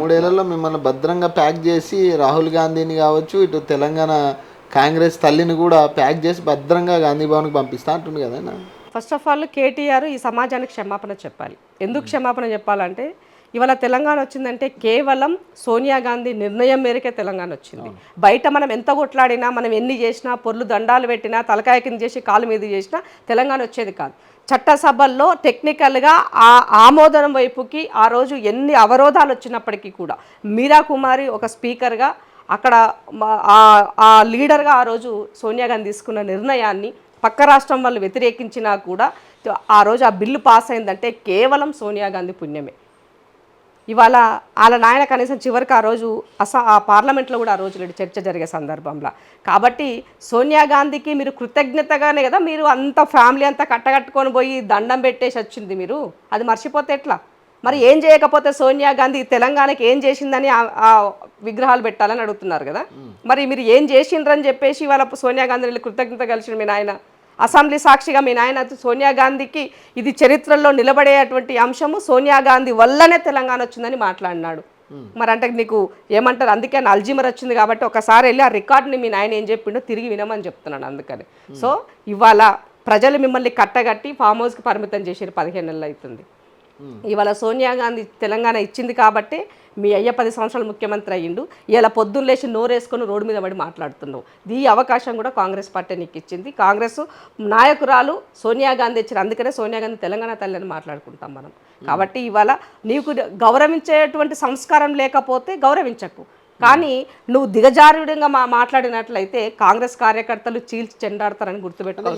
మూడేళ్ళలో మిమ్మల్ని భద్రంగా ప్యాక్ చేసి రాహుల్ గాంధీని కావచ్చు ఇటు తెలంగాణ కాంగ్రెస్ తల్లిని కూడా ప్యాక్ చేసి భద్రంగా గాంధీ భవన్కి పంపిస్తా అంటుంది కదా ఫస్ట్ ఆఫ్ ఆల్ కేటీఆర్ ఈ సమాజానికి క్షమాపణ చెప్పాలి. ఎందుకు క్షమాపణ చెప్పాలంటే ఇవాళ తెలంగాణ వచ్చిందంటే కేవలం సోనియా గాంధీ నిర్ణయం మేరకే తెలంగాణ వచ్చింది. బయట మనం ఎంత కొట్లాడినా మనం ఎన్ని చేసినా పొర్లు దండాలు పెట్టినా తలకాయ కింద చేసి కాలు మీద చేసినా తెలంగాణ వచ్చేది కాదు. చట్టసభల్లో టెక్నికల్గా ఆ ఆమోదనం వైపుకి ఆ రోజు ఎన్ని అవరోధాలు వచ్చినప్పటికీ కూడా మీరా కుమారి ఒక స్పీకర్గా అక్కడ ఆ లీడర్గా ఆ రోజు సోనియా గాంధీ తీసుకున్న నిర్ణయాన్ని పక్క రాష్ట్రం వాళ్ళు వ్యతిరేకించినా కూడా ఆ రోజు ఆ బిల్లు పాస్ అయిందంటే కేవలం సోనియా గాంధీ పుణ్యమే. ఇవాళ వాళ్ళ నాయన కనీసం చివరికి ఆ రోజు అస ఆ పార్లమెంట్లో కూడా ఆ రోజు చర్చ జరిగే సందర్భంలో. కాబట్టి సోనియా గాంధీకి మీరు కృతజ్ఞతగానే కదా మీరు అంత ఫ్యామిలీ అంతా కట్టకట్టుకొని పోయి దండం పెట్టేసి వచ్చింది మీరు? అది మర్చిపోతే ఎట్లా? మరి ఏం చేయకపోతే సోనియా గాంధీ తెలంగాణకి ఏం చేసిందని ఆ- విగ్రహాలు పెట్టాలని అడుగుతున్నారు కదా. మరి మీరు ఏం చేసిండ్రని చెప్పేసి వాళ్ళ సోనియా గాంధీని కృతజ్ఞత కలిసిన మీ నాయన. అసెంబ్లీ సాక్షిగా మీ నాయన సోనియా గాంధీకి ఇది చరిత్రలో నిలబడేటువంటి అంశము. సోనియా గాంధీ వల్లనే తెలంగాణ వచ్చిందని మాట్లాడినాడు. మరి అంటే నీకు ఏమంటారు? అందుకే నా అల్జీమర్ వచ్చింది కాబట్టి ఒకసారి వెళ్ళి ఆ రికార్డుని మీ నాయన ఏం చెప్పిండో తిరిగి వినమని చెప్తున్నాను అందుకని. సో ఇవాళ ప్రజలు మిమ్మల్ని కట్టగట్టి ఫామ్ హౌస్కి పరిమితం చేసారు పదిహేను నెలలు అవుతుంది. ఇవాళ సోనియా గాంధీ తెలంగాణ ఇచ్చింది కాబట్టి మీ అయ్య పది సంవత్సరాలు ముఖ్యమంత్రి అయ్యిండు. ఇలా పొద్దున్న లేచి నోరేసుకొని రోడ్డు మీద పడి మాట్లాడుతున్నావు. ఈ అవకాశం కూడా కాంగ్రెస్ పార్టీ నీకు ఇచ్చింది. కాంగ్రెస్ నాయకురాలు సోనియా గాంధీ ఇచ్చారు. అందుకనే సోనియా గాంధీ తెలంగాణ తల్లి అని మాట్లాడుకుంటాం మనం. కాబట్టి ఇవాళ నీకు గౌరవించేటువంటి సంస్కారం లేకపోతే గౌరవించకు. కానీ నువ్వు దిగజారుడంగా మా మాట్లాడినట్లయితే కాంగ్రెస్ కార్యకర్తలు చీల్చి చెండాడతారని గుర్తుపెట్టుకో.